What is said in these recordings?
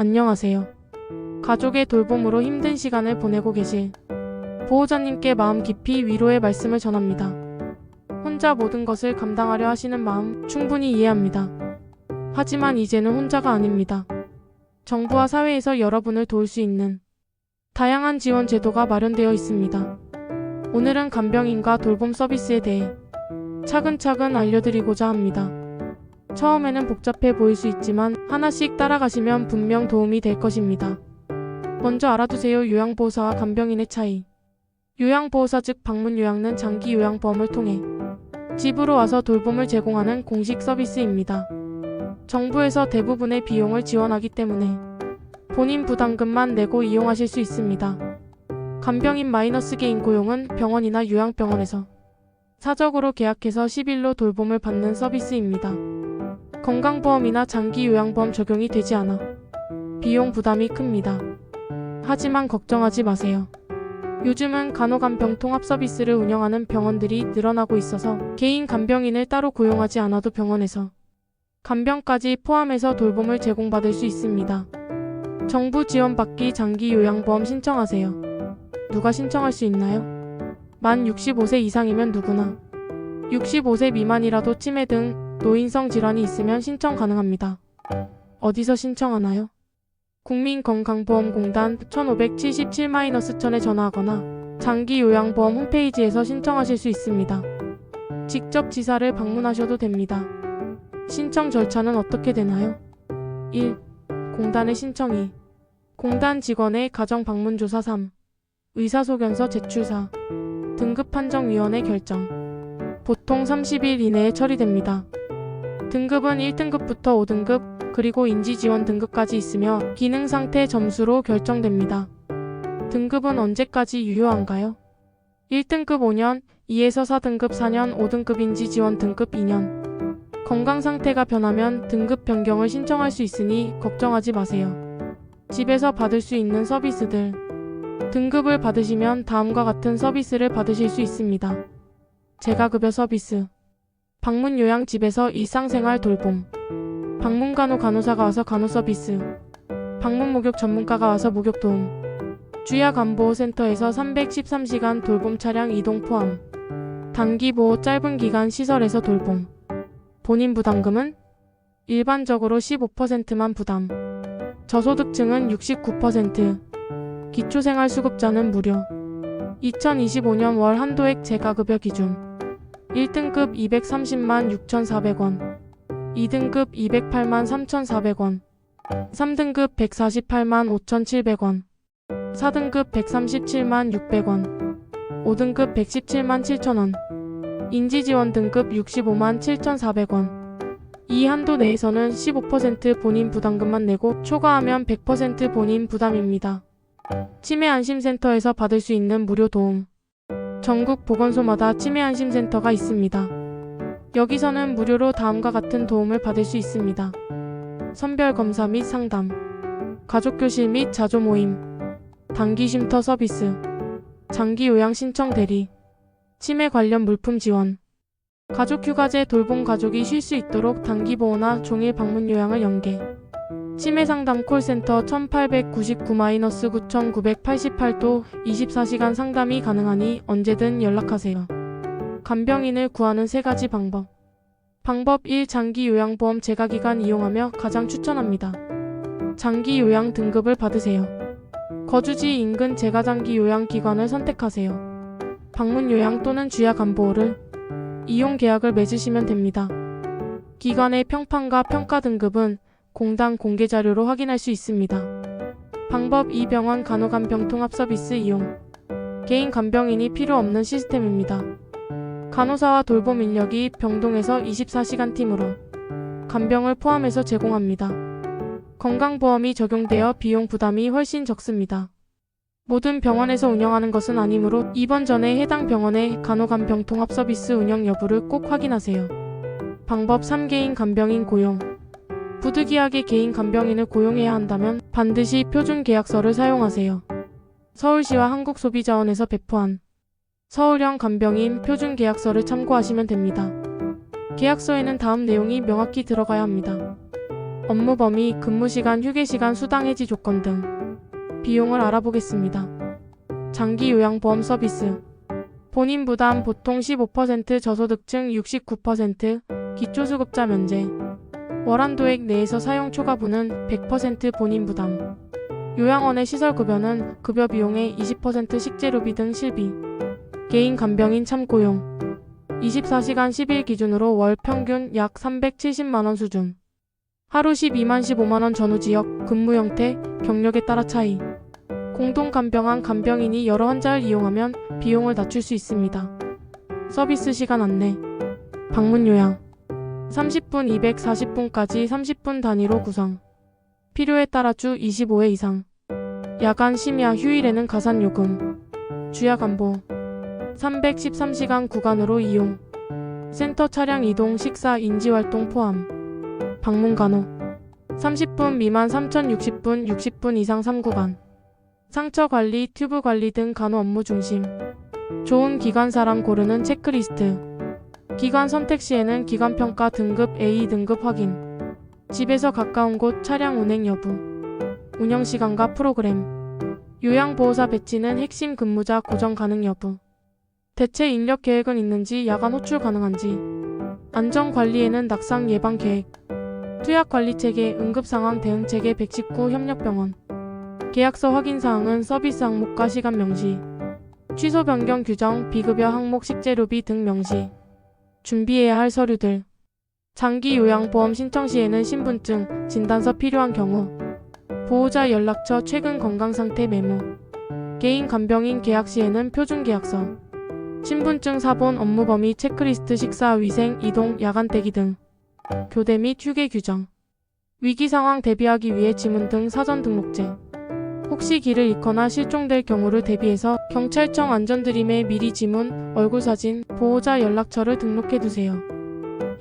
안녕하세요. 가족의 돌봄으로 힘든 시간을 보내고 계실 보호자님께 마음 깊이 위로의 말씀을 전합니다. 혼자 모든 것을 감당하려 하시는 마음 충분히 이해합니다. 하지만 이제는 혼자가 아닙니다. 정부와 사회에서 여러분을 도울 수 있는 다양한 지원 제도가 마련되어 있습니다. 오늘은 간병인과 돌봄 서비스에 대해 차근차근 알려드리고자 합니다. 처음에는 복잡해 보일 수 있지만 하나씩 따라가시면 분명 도움이 될 것입니다. 먼저 알아두세요. 요양보호사와 간병인의 차이. 요양보호사 즉 방문 요양은 장기 요양보험을 통해 집으로 와서 돌봄을 제공하는 공식 서비스입니다. 정부에서 대부분의 비용을 지원하기 때문에 본인 부담금만 내고 이용하실 수 있습니다. 간병인 마이너스 개인 고용은 병원이나 요양병원에서 사적으로 계약해서 10일로 돌봄을 받는 서비스입니다. 건강보험이나 장기 요양보험 적용이 되지 않아 비용 부담이 큽니다. 하지만 걱정하지 마세요. 요즘은 간호간병 통합 서비스를 운영하는 병원들이 늘어나고 있어서 개인 간병인을 따로 고용하지 않아도 병원에서 간병까지 포함해서 돌봄을 제공받을 수 있습니다. 정부 지원받기 장기 요양보험 신청하세요. 누가 신청할 수 있나요? 만 65세 이상이면 누구나 65세 미만이라도 치매 등 노인성 질환이 있으면 신청 가능합니다. 어디서 신청하나요? 국민건강보험공단 1577-1000에 전화하거나 장기요양보험 홈페이지에서 신청하실 수 있습니다. 직접 지사를 방문하셔도 됩니다. 신청 절차는 어떻게 되나요? 1. 공단의 신청 2. 공단 직원의 가정 방문 조사 3. 의사소견서 제출 4. 등급 판정위원회 결정. 보통 30일 이내에 처리됩니다. 등급은 1등급부터 5등급, 그리고 인지지원 등급까지 있으며 기능 상태 점수로 결정됩니다. 등급은 언제까지 유효한가요? 1등급 5년, 2에서 4등급 4년, 5등급 인지지원 등급 2년. 건강 상태가 변하면 등급 변경을 신청할 수 있으니 걱정하지 마세요. 집에서 받을 수 있는 서비스들. 등급을 받으시면 다음과 같은 서비스를 받으실 수 있습니다. 재가급여 서비스. 방문 요양 집에서 일상생활 돌봄. 방문 간호 간호사가 와서 간호 서비스. 방문 목욕 전문가가 와서 목욕 도움. 주야 간보호센터에서 313시간 돌봄 차량 이동 포함. 단기 보호 짧은 기간 시설에서 돌봄. 본인 부담금은 일반적으로 15%만 부담. 저소득층은 69%. 기초생활수급자는 무료. 2025년 월 한도액 재가급여 기준 1등급 230만 6,400원 2등급 208만 3,400원 3등급 148만 5,700원 4등급 137만 600원 5등급 117만 7,000원 인지지원 등급 65만 7,400원 이 한도 내에서는 15% 본인 부담금만 내고 초과하면 100% 본인 부담입니다. 치매 안심센터에서 받을 수 있는 무료 도움. 전국 보건소마다 치매 안심센터가 있습니다. 여기서는 무료로 다음과 같은 도움을 받을 수 있습니다. 선별 검사 및 상담, 가족 교실 및 자조 모임, 단기 쉼터 서비스, 장기 요양 신청 대리, 치매 관련 물품 지원, 가족 휴가제 돌봄 가족이 쉴 수 있도록 단기 보호나 종일 방문 요양을 연계. 치매 상담 콜센터 1899-9988도 24시간 상담이 가능하니 언제든 연락하세요. 간병인을 구하는 세 가지 방법. 방법 1. 장기 요양보험 재가기간 이용하며 가장 추천합니다. 장기 요양 등급을 받으세요. 거주지 인근 재가장기 요양기관을 선택하세요. 방문 요양 또는 주야 간보호를 이용 계약을 맺으시면 됩니다. 기관의 평판과 평가 등급은 공단 공개 자료로 확인할 수 있습니다. 방법 2. 병원 간호간병 통합 서비스 이용. 개인 간병인이 필요 없는 시스템입니다. 간호사와 돌봄 인력이 병동에서 24시간 팀으로 간병을 포함해서 제공합니다. 건강보험이 적용되어 비용 부담이 훨씬 적습니다. 모든 병원에서 운영하는 것은 아니므로 입원 전에 해당 병원의 간호간병 통합 서비스 운영 여부를 꼭 확인하세요. 방법 3개인 간병인 고용. 부득이하게 개인 간병인을 고용해야 한다면 반드시 표준 계약서를 사용하세요. 서울시와 한국소비자원에서 배포한 서울형 간병인 표준 계약서를 참고하시면 됩니다. 계약서에는 다음 내용이 명확히 들어가야 합니다. 업무 범위, 근무 시간, 휴게 시간, 수당 해지 조건 등 비용을 알아보겠습니다. 장기 요양보험 서비스 본인 부담 보통 15% 저소득층 69% 기초수급자 면제 월한도액 내에서 사용 초과분은 100% 본인 부담. 요양원의 시설 급여는 급여 비용의 20% 식재료비 등 실비. 개인 간병인 참고용. 24시간 10일 기준으로 월 평균 약 370만원 수준. 하루 12만 15만원 전후 지역 근무 형태 경력에 따라 차이. 공동 간병한 간병인이 여러 환자를 이용하면 비용을 낮출 수 있습니다. 서비스 시간 안내. 방문 요양 30분 240분까지 30분 단위로 구성 필요에 따라 주 25회 이상. 야간 심야 휴일에는 가산 요금. 주약 안보. 313시간 구간으로 이용. 센터 차량 이동 식사 인지 활동 포함. 방문 간호. 30분 미만 3060분 60분 이상 3구간. 상처 관리 튜브 관리 등 간호 업무 중심. 좋은 기관 사람 고르는 체크리스트 기관 선택 시에는 기관 평가 등급 A 등급 확인. 집에서 가까운 곳 차량 운행 여부. 운영 시간과 프로그램. 요양보호사 배치는 핵심 근무자 고정 가능 여부. 대체 인력 계획은 있는지 야간 호출 가능한지. 안전 관리에는 낙상 예방 계획. 투약 관리 체계 응급 상황 대응 체계 119 협력병원. 계약서 확인 사항은 서비스 항목과 시간 명시. 취소 변경 규정 비급여 항목 식재료비 등 명시 준비해야 할 서류들. 장기 요양보험 신청 시에는 신분증, 진단서 필요한 경우. 보호자 연락처 최근 건강 상태 메모. 개인 간병인 계약 시에는 표준 계약서. 신분증 사본 업무 범위 체크리스트 식사 위생 이동 야간 대기 등. 교대 및 휴게 규정. 위기 상황 대비하기 위해 지문 등 사전 등록제 혹시 길을 잃거나 실종될 경우를 대비해서 경찰청 안전드림에 미리 지문, 얼굴 사진, 보호자 연락처를 등록해 두세요.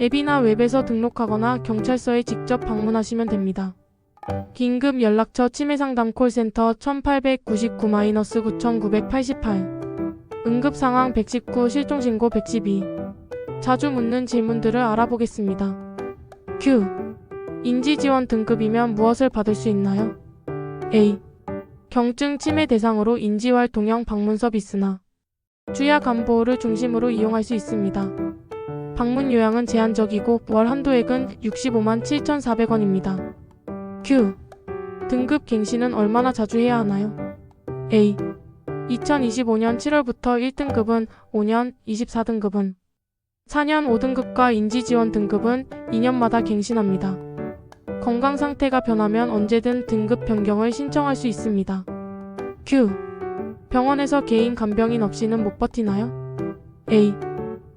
앱이나 웹에서 등록하거나 경찰서에 직접 방문하시면 됩니다. 긴급 연락처 치매 상담 콜센터 1899-9988 응급 상황 119 실종 신고 112 자주 묻는 질문들을 알아보겠습니다. Q 인지 지원 등급이면 무엇을 받을 수 있나요? A 경증 치매 대상으로 인지활동형 방문 서비스나 주야 간보호를 중심으로 이용할 수 있습니다. 방문 요양은 제한적이고 월 한도액은 65만 7,400원입니다. Q. 등급 갱신은 얼마나 자주 해야 하나요? A. 2025년 7월부터 1등급은 5년, 24등급은 4년 5등급과 인지지원 등급은 2년마다 갱신합니다. 건강 상태가 변하면 언제든 등급 변경을 신청할 수 있습니다. Q. 병원에서 개인 간병인 없이는 못 버티나요? A.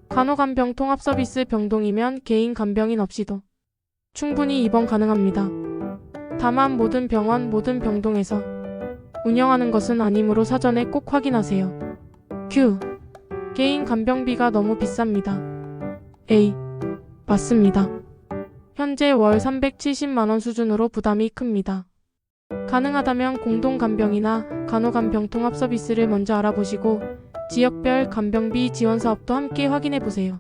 간호간병 통합 서비스 병동이면 개인 간병인 없이도 충분히 입원 가능합니다. 다만 모든 병원, 모든 병동에서 운영하는 것은 아니므로 사전에 꼭 확인하세요. Q. 개인 간병비가 너무 비쌉니다. A. 맞습니다. 현재 월 370만원 수준으로 부담이 큽니다. 가능하다면 공동간병이나 간호간병 통합 서비스를 먼저 알아보시고 지역별 간병비 지원 사업도 함께 확인해 보세요.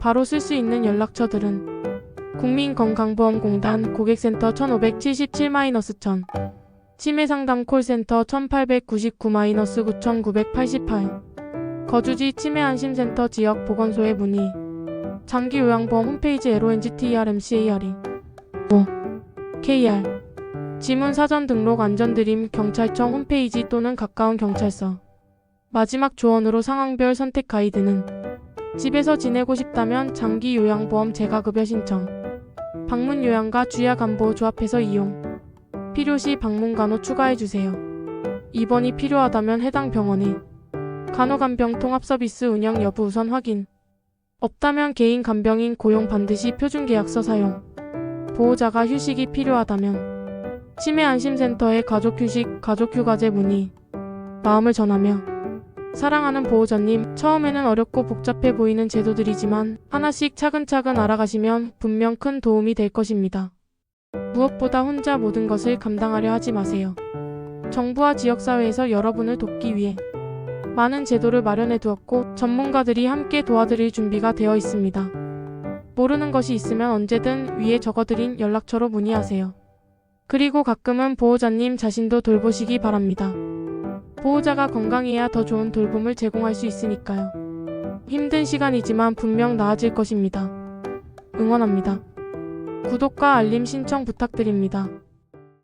바로 쓸 수 있는 연락처들은 국민건강보험공단 고객센터 1577-1000 치매상담 콜센터 1899-9988 거주지 치매안심센터 지역 보건소에 문의 장기 요양보험 홈페이지 LONGTRMCARE 5. KR 지문 사전 등록 안전드림 경찰청 홈페이지 또는 가까운 경찰서. 마지막 조언으로 상황별 선택 가이드는 집에서 지내고 싶다면 장기 요양보험 재가급여 신청. 방문 요양과 주야 간보 조합해서 이용. 필요시 방문 간호 추가해 주세요. 입원이 필요하다면 해당 병원이 간호간병 통합 서비스 운영 여부 우선 확인 없다면 개인 간병인 고용 반드시 표준 계약서 사용. 보호자가 휴식이 필요하다면 치매 안심센터의 가족 휴식, 가족 휴가제 문의. 마음을 전하며 사랑하는 보호자님, 처음에는 어렵고 복잡해 보이는 제도들이지만 하나씩 차근차근 알아가시면 분명 큰 도움이 될 것입니다. 무엇보다 혼자 모든 것을 감당하려 하지 마세요. 정부와 지역사회에서 여러분을 돕기 위해 많은 제도를 마련해 두었고 전문가들이 함께 도와드릴 준비가 되어 있습니다. 모르는 것이 있으면 언제든 위에 적어드린 연락처로 문의하세요. 그리고 가끔은 보호자님 자신도 돌보시기 바랍니다. 보호자가 건강해야 더 좋은 돌봄을 제공할 수 있으니까요. 힘든 시간이지만 분명 나아질 것입니다. 응원합니다. 구독과 알림 신청 부탁드립니다.